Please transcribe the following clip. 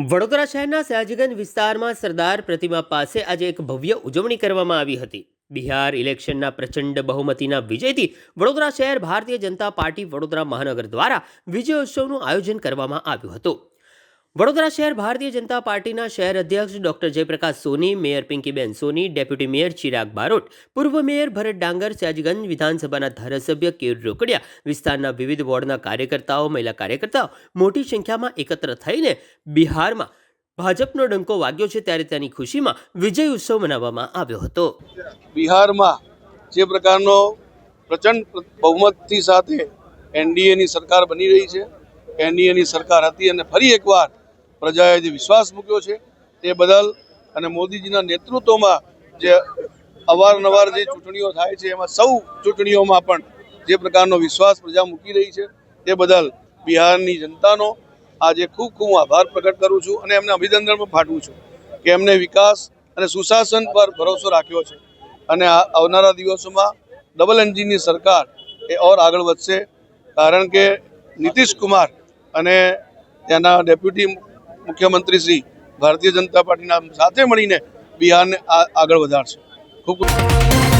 વડોદરા શહેરના સયાજીગંજ વિસ્તારમાં સરદાર પ્રતિમા પાસે આજે એક ભવ્ય ઉજવણી કરવામાં આવી હતી. બિહાર ઇલેક્શનના પ્રચંડ બહુમતીના વિજયથી વડોદરા શહેર ભારતીય જનતા પાર્ટી વડોદરા મહાનગર દ્વારા વિજયોત્સવનું આયોજન કરવામાં આવ્યું હતું. વડોદરા શહેર ભારતીય જનતા પાર્ટીના શહેર અધ્યક્ષ doctor Jayprakash Soni, mayor Pinkiben Soni, deputy mayor Chirag Barot, પૂર્વ મેયર ભરત ડાંગર, સયાજગંજ વિધાનસભાના ધારાસભ્ય કેર રોકડિયા, વિસ્તારના વિવિધ વોર્ડના કાર્યકર્તાઓ, મહિલા કાર્યકર્તાઓ મોટી સંખ્યામાં એકત્ર થઈને બિહારમાં ભાજપનો ડંકો વાગ્યો છે ત્યારે તેની ખુશીમાં વિજય ઉત્સવ મનાવવામાં આવ્યો હતો. બિહારમાં જે પ્રકારનો પ્રચંડ બહુમતથી સાથે એનડીએની સરકાર બની રહી છે. એનડીએની સરકાર હતી અને ફરી એકવાર પ્રજાએ જે વિશ્વાસ મૂક્યો છે તે બદલ અને મોદીજીના નેતૃત્વમાં જે અવારનવાર જે ચૂંટણીઓ થાય છે, એમાં સૌ ચૂંટણીઓમાં પણ જે પ્રકારનો વિશ્વાસ પ્રજા મૂકી રહી છે, તે બદલ બિહારની જનતાનો આજે ખૂબ ખૂબ આભાર પ્રગટ કરું છું અને એમને અભિનંદન પણ ફાટવું છું કે એમને વિકાસ અને સુશાસન પર ભરોસો રાખ્યો છે. અને આવનારા દિવસોમાં ડબલ એન્જિનની સરકાર એ ઓર આગળ વધશે. કારણ કે નીતિશ કુમાર અને ત્યાંના ડેપ્યુટી મુખ્યમંત્રી શ્રી ભારતીય જનતા પાર્ટીના સાથે મળીને બિહારને આગળ વધારશે. ખૂબ ખૂબ